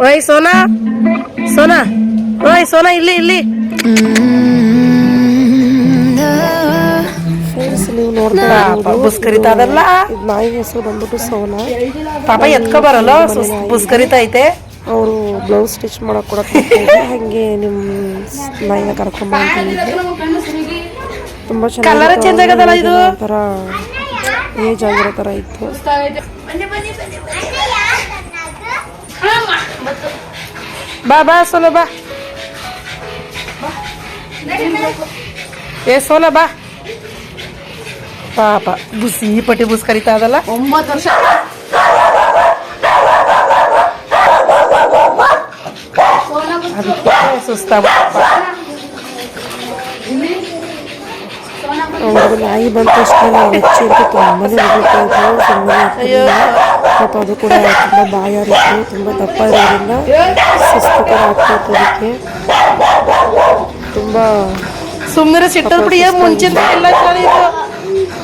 ಓಯ್ ಸೋನಾ. ಸೋನಾ. ಓಯ್ ಸೋನಾ ಇಲ್ಲಿ ಇಲ್ಲಿ. ಫ್ರೆಂಡ್ಸ್ ನೀವು ನೋಡ್ತಾ ಬುಸ್ ಕರಿತಾದಲ್ಲ ನಾಯಿ ಹೆಸರು ಬಂದ್ಬಿಟ್ಟು ಸೋನಾ. ಪಾಪ ಎತ್ಕೊ ಬರಲ್ಲ ಸುಸ್- ಬುಸ್ ಕರಿತೈತೆ ಅವರು ಬ್ಲೌಸ್ ಸ್ಟಿಚ್ ಮಾಡಕ್ ಕೂಡ ಹಾಗೆ ನಿಮ್ಮ ನಾಯಿನ ಕರ್ಕೊಂಡ್ ಅಂತ ಹೇಳಿದ್ದೆ ತುಂಬಾ ಚೆನ್ನಾಗಿ change ಆಗದಲ್ಲ ಇದು? ಒಂಥರ ಏಜ್ ಆಗಿರೋ ತರ ಇತ್ತು. ಬಾ ಬಾ ಸೋನಾ ಬಾ. ಏ ಸೋನಾ ಬಾ. ಪಾಪ ಬುಸಿ ಈ ಪಟ್ಟಿ ಬುಸ್ ಕರಿತಾ ಅದಲ್ಲ? ಒಂಬತ್ತು ವರ್ಷ. ಅವ್ರಿಗೆ ನಾಯಿ ಬಂತು ತಕ್ಷಣ ನಾವು ಹೆಚ್ಚಿ ಅಂತ ತುಂಬಾನೇ ಹೊಗಳ್ತಾ ಇದ್ವು ಸುಮ್ಮನೆ ಅಯ್ಯೋ ಪಾಪ ಅದು ಕೂಡ ತುಂಬ ಬಾಯಾರಿತ್ತು ತುಂಬ ದಪ್ಪ ಇರೋದ್ರಿಂದ ಸುಸ್ತು ಕೂಡ ಆಗ್ತಾಯಿತ್ತು ಅದಕ್ಕೆ. ತುಂಬ ಸುಮ್ಮನೆ ಸಿಟ್ಟದ್ ಬಿಡಿ ಮುಂಚಿನ ಎಲ್ಲ ಚೆನ್ನಾಗಿತ್ತು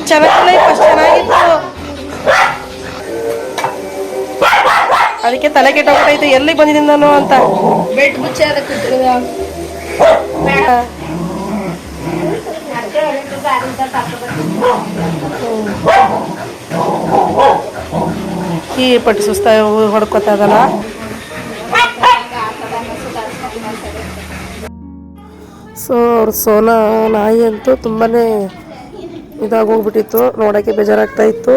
ಚೆನ್ನಾಗಿಲ್ಲ ಫಸ್ಟ್ ಚೆನ್ನಾಗಿತ್ತು. ಅದಕ್ಕೆ ತಲೆ ಕೆಟ್ಟೋಗ್ಬಿಟ್ಟೈತೆ ಎಲ್ಲಿಗೆ ಬಂದಿದ್ದೀನಿ ನಾನು ಅಂತ. ಬೆಟ್ ಮುಚ್ಚಿ ಅದಕ್ಕೆ ಕೂತಿರೋದು. ಈ ಪಟ್ಟು ಸುಸ್ತ ಹೊಡ್ಕೊತಾ ಅದಲ್ಲ ಸೊ ಅವ್ರ ಸೋನಾ ನಾಯಿ ಅಂತೂ ತುಂಬಾ ಇದಾಗೋಗ್ಬಿಟ್ಟಿತ್ತು ನೋಡೋಕ್ಕೆ ಬೇಜಾರಾಗ್ತಾ ಇತ್ತು.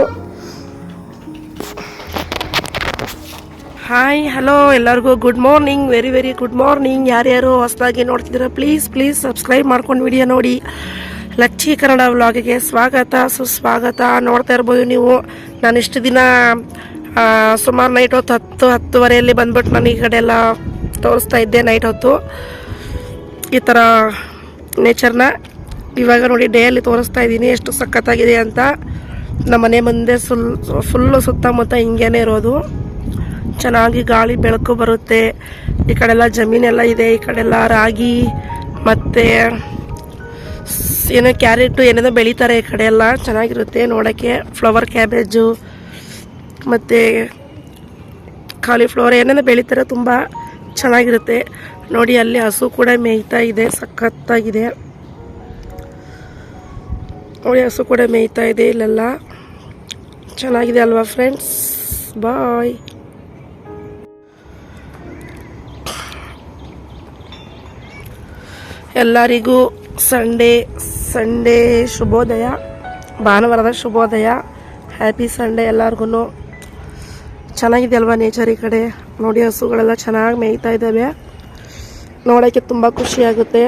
ಹಾಯ್ ಹಲೋ ಎಲ್ಲರಿಗೂ good morning very very good morning ಯಾರ್ಯಾರು ಹೊಸದಾಗಿ ನೋಡ್ತಿದ್ದೀರ ಪ್ಲೀಸ್ ಪ್ಲೀಸ್ ಸಬ್ಸ್ಕ್ರೈಬ್ ಮಾಡ್ಕೊಂಡು ವಿಡಿಯೋ ನೋಡಿ. ಲಚ್ಚಿ ಕನ್ನಡ ವ್ಲಾಗಿಗೆ ಸ್ವಾಗತ ಸುಸ್ವಾಗತ. ನೋಡ್ತಾ ಇರ್ಬೋದು ನೀವು. ನಾನು ಇಷ್ಟು ದಿನ ಸುಮಾರು ನೈಟ್ ಹೊತ್ತು, ಹತ್ತು, ಹತ್ತುವರೆಯಲ್ಲಿ ಬಂದ್ಬಿಟ್ಟು ನಾನು ಈ ಕಡೆ ಎಲ್ಲ ತೋರಿಸ್ತಾ ಇದ್ದೆ ನೈಟ್ ಹೊತ್ತು. ಈ ಥರ ನೇಚರ್ನ ಇವಾಗ ನೋಡಿ ಡೇಯಲ್ಲಿ ತೋರಿಸ್ತಾ ಇದ್ದೀನಿ, ಎಷ್ಟು ಸಖತ್ತಾಗಿದೆ ಅಂತ. ನಮ್ಮ ಮನೆ ಮುಂದೆ ಸುಲ್ ಫುಲ್ಲು ಸುತ್ತಮುತ್ತ ಹಿಂಗೇನೆ ಇರೋದು. ಚೆನ್ನಾಗಿ ಗಾಳಿ, ಬೆಳಕು ಬರುತ್ತೆ. ಈ ಕಡೆಲ್ಲ ಜಮೀನೆಲ್ಲ ಇದೆ, ಈ ಕಡೆಲ್ಲ ರಾಗಿ ಮತ್ತು ಏನೋ ಕ್ಯಾರೆಟು ಏನೇನೋ ಬೆಳೀತಾರೆ ಈ ಕಡೆ ಎಲ್ಲ. ಚೆನ್ನಾಗಿರುತ್ತೆ ನೋಡೋಕ್ಕೆ. ಫ್ಲವರ್ ಕ್ಯಾಬೇಜು ಮತ್ತು ಕಾಲಿಫ್ಲವರ್ ಏನೇನೋ ಬೆಳೀತಾರೆ ತುಂಬ ಚೆನ್ನಾಗಿರುತ್ತೆ. ನೋಡಿ, ಅಲ್ಲಿ ಹಸು ಕೂಡ ಮೇಯ್ತಾ ಇದೆ, ಸಖತ್ತಾಗಿದೆ. ನೋಡಿ, ಹಸು ಕೂಡ ಮೇಯ್ತಾ ಇದೆ ಇಲ್ಲೆಲ್ಲ. ಚೆನ್ನಾಗಿದೆ ಅಲ್ವಾ ಫ್ರೆಂಡ್ಸ್? ಬಾಯ್. ಎಲ್ಲರಿಗೂ ಸಂಡೇ ಸಂಡೇ ಶುಭೋದಯ. ಭಾನುವಾರದ ಶುಭೋದಯ. ಹ್ಯಾಪಿ ಸಂಡೇ ಎಲ್ಲರಿಗೂ ಚೆನ್ನಾಗಿದೆ ಅಲ್ವಾ ನೇಚರ್ ಈ ಕಡೆ? ನೋಡಿ ಹಸುಗಳೆಲ್ಲ ಚೆನ್ನಾಗಿ ಮೇಯ್ತಾ ಇದ್ದಾವೆ ನೋಡೋಕ್ಕೆ ತುಂಬ ಖುಷಿಯಾಗುತ್ತೆ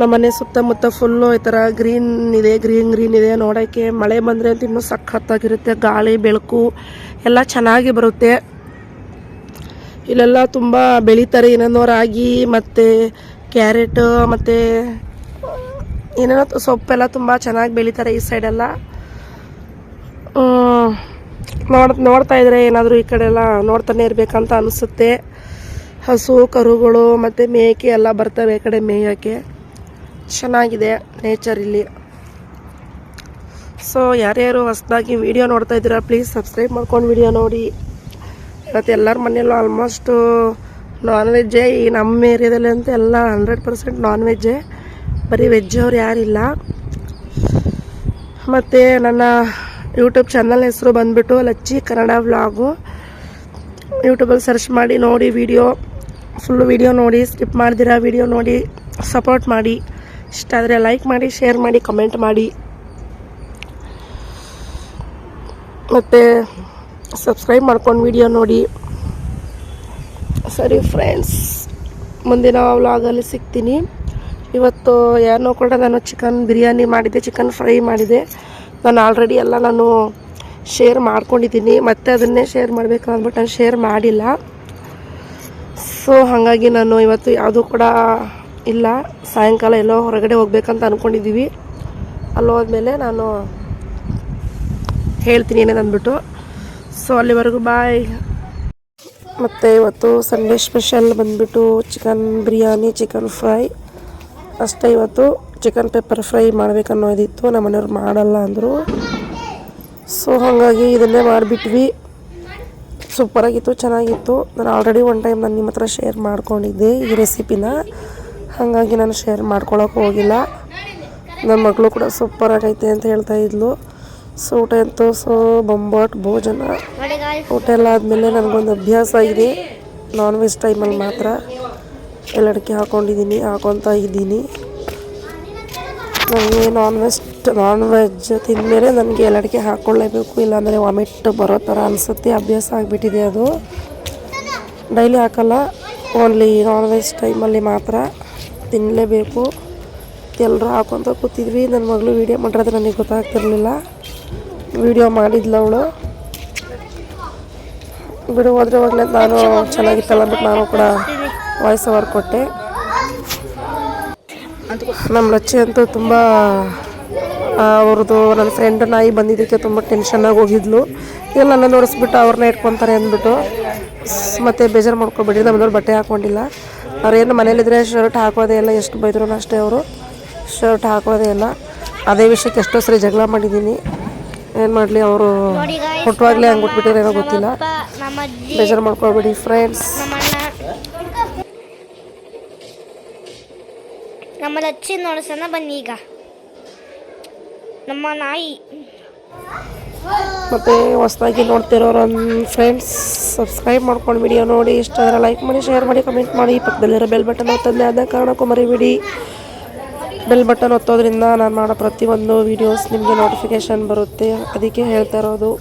ನಮ್ಮನೆ ಸುತ್ತಮುತ್ತ ಫುಲ್ಲು ಈ ಥರ ಗ್ರೀನ್ ಇದೆ ಗ್ರೀನ್ ಗ್ರೀನ್ ಇದೆ. ನೋಡೋಕ್ಕೆ ಮಳೆ ಬಂದರೆ ಅಂತ ಇನ್ನೂ ಸಖತ್ತಾಗಿರುತ್ತೆ. ಗಾಳಿ, ಬೆಳಕು ಎಲ್ಲ ಚೆನ್ನಾಗಿ ಬರುತ್ತೆ. ಇಲ್ಲೆಲ್ಲ ತುಂಬ ಬೆಳೀತಾರೆ ಏನೇನೋ ರಾಗಿ ಮತ್ತು ಕ್ಯಾರೆಟ್ ಮತ್ತು ಏನೇನೋ ಸೊಪ್ಪೆಲ್ಲ ತುಂಬ ಚೆನ್ನಾಗಿ ಬೆಳೀತಾರೆ ಈ ಸೈಡೆಲ್ಲ ನೋಡ್, ನೋಡ್ತಾ ಇದ್ರೆ ಏನಾದರೂ ಈ ಕಡೆ ಎಲ್ಲ ನೋಡ್ತಾನೆ ಇರಬೇಕಂತ ಅನಿಸುತ್ತೆ. ಹಸು, ಕರುಗಳು ಮತ್ತು ಮೇಕೆ ಎಲ್ಲ ಬರ್ತವೆ ಈ ಕಡೆ ಮೇಯೋಕ್ಕೆ. ಚೆನ್ನಾಗಿದೆ ನೇಚರ್ ಇಲ್ಲಿ. ಸೊ ಯಾರ್ಯಾರು ಹೊಸದಾಗಿ ವಿಡಿಯೋ ನೋಡ್ತಾ ಇದ್ದೀರಾ ಪ್ಲೀಸ್ ಸಬ್ಸ್ಕ್ರೈಬ್ ಮಾಡ್ಕೊಂಡು ವಿಡಿಯೋ ನೋಡಿ. ಮತ್ತು ಎಲ್ಲರ ಮನೆಯಲ್ಲೂ ಆಲ್ಮೋಸ್ಟು ನಾನ್ ವೆಜ್ಜೇ ಈ ನಮ್ಮ ಏರಿಯಾದಲ್ಲಿ ಅಂತ ಎಲ್ಲ ಹಂಡ್ರೆಡ್ ಪರ್ಸೆಂಟ್ ನಾನ್ ವೆಜ್ಜೇ ಬರೀ ವೆಜ್ ಅವ್ರು ಯಾರಿಲ್ಲ. ಮತ್ತು ನನ್ನ ಯೂಟ್ಯೂಬ್ ಚಾನಲ್ ಹೆಸರು ಬಂದುಬಿಟ್ಟು ಲಚ್ಚಿ ಕನ್ನಡ ವ್ಲಾಗು. ಯೂಟ್ಯೂಬಲ್ಲಿ ಸರ್ಚ್ ಮಾಡಿ, ನೋಡಿ ವಿಡಿಯೋ ಫುಲ್ಲು ವಿಡಿಯೋ ನೋಡಿ ಸ್ಕಿಪ್ ಮಾಡ್ದಿರಾ ವಿಡಿಯೋ ನೋಡಿ ಸಪೋರ್ಟ್ ಮಾಡಿ. ಇಷ್ಟ ಆದರೆ ಲೈಕ್ ಮಾಡಿ ಶೇರ್ ಮಾಡಿ ಕಮೆಂಟ್ ಮಾಡಿ. ಮತ್ತು ಸಬ್ಸ್ಕ್ರೈಬ್ ಮಾಡ್ಕೊಂಡು ವಿಡಿಯೋ ನೋಡಿ. ಸರಿ ಫ್ರೆಂಡ್ಸ್ ಮುಂದಿನ ವ್ಲಾಗಲ್ಲಿ ಸಿಗ್ತೀನಿ. ಇವತ್ತು ಏನೋ ಕೂಡ ನಾನು ಚಿಕನ್ ಬಿರಿಯಾನಿ ಮಾಡಿದ್ದೆ ಚಿಕನ್ ಫ್ರೈ ಮಾಡಿದೆ ನಾನು ಆಲ್ರೆಡಿ ಎಲ್ಲ ನಾನು ಶೇರ್ ಮಾಡ್ಕೊಂಡಿದ್ದೀನಿ. ಮತ್ತೆ ಅದನ್ನೇ ಶೇರ್ ಮಾಡಬೇಕು ಅಂದ್ಬಿಟ್ಟು ನಾನು ಶೇರ್ ಮಾಡಿಲ್ಲ. ಸೊ ಹಾಗಾಗಿ ನಾನು ಇವತ್ತು ಯಾವುದೂ ಕೂಡ ಇಲ್ಲ. ಸಾಯಂಕಾಲ ಎಲ್ಲೋ ಹೊರಗಡೆ ಹೋಗ್ಬೇಕಂತ ಅಂದ್ಕೊಂಡಿದ್ದೀವಿ ಅಲ್ಲಿ ಹೋದ್ಮೇಲೆ ನಾನು ಹೇಳ್ತೀನಿ ಏನೇನು ಅಂದ್ಬಿಟ್ಟು. ಸೊ ಅಲ್ಲಿವರೆಗೂ ಬಾಯ್ ಮತ್ತು ಇವತ್ತು ಸಂಡೇ ಸ್ಪೆಷಲ್ ಬಂದುಬಿಟ್ಟು ಚಿಕನ್ ಬಿರಿಯಾನಿ ಚಿಕನ್ ಫ್ರೈ ಅಷ್ಟೇ ಇವತ್ತು. ಚಿಕನ್ ಪೆಪ್ಪರ್ ಫ್ರೈ ಮಾಡಬೇಕನ್ನೋದಿತ್ತು ನಮ್ಮ ಮನೆಯವ್ರು ಮಾಡಲ್ಲ ಅಂದರು. ಸೊ ಹಾಗಾಗಿ ಇದನ್ನೇ ಮಾಡಿಬಿಟ್ವಿ. ಸೂಪರಾಗಿತ್ತು, ಚೆನ್ನಾಗಿತ್ತು. ನಾನು ಆಲ್ರೆಡಿ ಒನ್ ಟೈಮ್ ನಾನು ನಿಮ್ಮ ಹತ್ರ ಶೇರ್ ಮಾಡ್ಕೊಂಡಿದ್ದೆ ಈ ರೆಸಿಪಿನ ಹಾಗಾಗಿ ನಾನು ಶೇರ್ ಮಾಡ್ಕೊಳಕ್ಕೆ ಹೋಗಿಲ್ಲ. ನನ್ನ ಮಗಳು ಕೂಡ ಸೂಪರಾಗೈತೆ ಅಂತ ಹೇಳ್ತಾ ಇದ್ಲು. ಸೊ ಊಟ ಅಂತೂ ಸೊ ಬೊಂಬಾಟ್, ಭೋಜನ. ಊಟ ಎಲ್ಲ ಆದಮೇಲೆ ನನಗೊಂದು ಅಭ್ಯಾಸ ಇದೆ. ನಾನ್ ವೆಜ್ ಟೈಮಲ್ಲಿ ಮಾತ್ರ. ಎಲ್ಲಡಿಕೆ ಹಾಕ್ಕೊಂಡಿದ್ದೀನಿ ಹಾಕೊತಾ ಇದ್ದೀನಿ. ನನಗೆ ನಾನ್ ವೆಜ್ ನಾನ್ ವೆಜ್ ತಿಂದಮೇಲೆ ನನಗೆ ಎಲ್ಲಡಿಕೆ ಹಾಕ್ಕೊಳ್ಳೇಬೇಕು, ಇಲ್ಲಾಂದರೆ ವಾಮಿಟ್ ಬರೋ ಥರ ಅನಿಸುತ್ತೆ, ಅಭ್ಯಾಸ ಆಗಿಬಿಟ್ಟಿದೆ ಅದು. ಡೈಲಿ ಹಾಕಲ್ಲ ಓನ್ಲಿ ನಾನ್ ವೆಜ್ ಟೈಮಲ್ಲಿ ಮಾತ್ರ ತಿನ್ನಲೇಬೇಕು ಎಲ್ಲರೂ ಹಾಕೊತ ಕೂತಿದ್ವಿ ನನ್ನ ಮಗಳು ವೀಡಿಯೋ ಮಾಡಿರೋದು ನನಗೆ ಗೊತ್ತಾಗ್ತಿರಲಿಲ್ಲ. ವೀಡಿಯೋ ಮಾಡಿದ್ಲು ಅವಳು. ಬಿಡು, ಹೋದ್ರೆ ಹೋಗ್ಲೇ ನಾನು ಚೆನ್ನಾಗಿತ್ತಲ್ಲ ಅಂದ್ಬಿಟ್ಟು ನಾನು ಕೂಡ ವಾಯ್ಸ್ ಓವರ್ ಕೊಟ್ಟೆ. ನಮ್ಮ ಲಚ್ಚಿ ಅಂತೂ ತುಂಬ ಅವ್ರದ್ದು ನನ್ನ ಫ್ರೆಂಡ್ ನಾಯಿ ಬಂದಿದ್ದಕ್ಕೆ ತುಂಬ ಟೆನ್ಷನ್ನಾಗಿ ಹೋಗಿದ್ಲು. ಇಲ್ಲ ನನ್ನ ನೋಡಿಸ್ಬಿಟ್ಟು ಅವ್ರನ್ನ ಇಟ್ಕೊತಾರೆ ಅಂದ್ಬಿಟ್ಟು ಮತ್ತೆ ಬೇಜಾರು ಮಾಡ್ಕೊಬೇಡಿ ನಮ್ಮದವ್ರು ಬಟ್ಟೆ ಹಾಕ್ಕೊಂಡಿಲ್ಲ ಅವ್ರೇನು ಮನೇಲಿದ್ರೆ ಶರ್ಟ್ ಹಾಕೋದೇ ಇಲ್ಲ ಎಷ್ಟು ಬೈದ್ರು ಅಷ್ಟೇ ಅವರು. ಶರ್ಟ್ ಹಾಕೋದೇ ಇಲ್ಲ. ಅದೇ ವಿಷಯಕ್ಕೆ ಎಷ್ಟೋ ಸರಿ ಜಗಳ ಮಾಡಿದ್ದೀನಿ. ಏನು ಮಾಡಲಿ ಅವರು ಹುಟ್ಟುವಾಗಲೇ ಹಂಗೆ ಬಿಟ್ಬಿಟ್ಟಿರೋ ಏನೋ ಗೊತ್ತಿಲ್ಲ. ಬೇಜಾರು ಮಾಡ್ಕೊಬೇಡಿ ಫ್ರೆಂಡ್ಸ್ ನಮ್ಮ ಲಚ್ಚಿ ನೋಡ್ಸೋಣ ಬನ್ನಿ ಈಗ. ನಮ್ಮ ನಾಯಿ. ಮತ್ತು ಹೊಸದಾಗಿ ನೋಡ್ತಿರೋರು ಫ್ರೆಂಡ್ಸ್ ಸಬ್ಸ್ಕ್ರೈಬ್ ಮಾಡ್ಕೊಂಡು ವಿಡಿಯೋ ನೋಡಿ. ಇಷ್ಟ ಆದರೆ ಲೈಕ್ ಮಾಡಿ ಶೇರ್ ಮಾಡಿ ಕಮೆಂಟ್ ಮಾಡಿ. ಪಕ್ಕದಲ್ಲಿರೋ ಬೆಲ್ ಬಟನ್ ಒತ್ತಂದೆ ಅದೇ ಕಾರಣಕ್ಕೂ ಮರಿಬಿಡಿ. ಬೆಲ್ ಬಟನ್ ಒತ್ತೋದ್ರಿಂದ ನಾನು ಮಾಡೋ ಪ್ರತಿಯೊಂದು ವೀಡಿಯೋಸ್ ನಿಮಗೆ ನೋಟಿಫಿಕೇಷನ್ ಬರುತ್ತೆ. ಅದಕ್ಕೆ ಹೇಳ್ತಾ ಇರೋದು.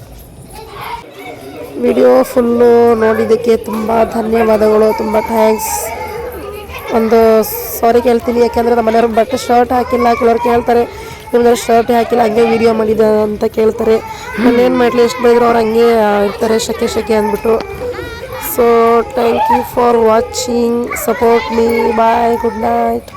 ವಿಡಿಯೋ ಫುಲ್ಲು ನೋಡಿದ್ದಕ್ಕೆ ತುಂಬ ಧನ್ಯವಾದಗಳು, ತುಂಬ ಥ್ಯಾಂಕ್ಸ್ ಒಂದು ಸಾರಿ ಕೇಳ್ತೀನಿ, ಯಾಕೆಂದರೆ ನಮ್ಮ ಮನೆಯವ್ರ ಬಟ್ಟೆ ಶರ್ಟ್ ಹಾಕಿಲ್ಲ, ಕೆಲವ್ರು ಕೇಳ್ತಾರೆ ನಿಮ್ದು ಶರ್ಟ್ ಹಾಕಿಲ್ಲ, ಹಂಗೆ ವೀಡಿಯೋ ಮಾಡಿದ ಅಂತ ಕೇಳ್ತಾರೆ. ಏನು ಮಾಡಲಿ, ಎಷ್ಟು ಬೈದ್ರು ಅವ್ರು ಹಂಗೆ ಇರ್ತಾರೆ, ಶಕೆ ಶಕೆ ಅಂದ್ಬಿಟ್ಟು. So thank you for watching support me bye good night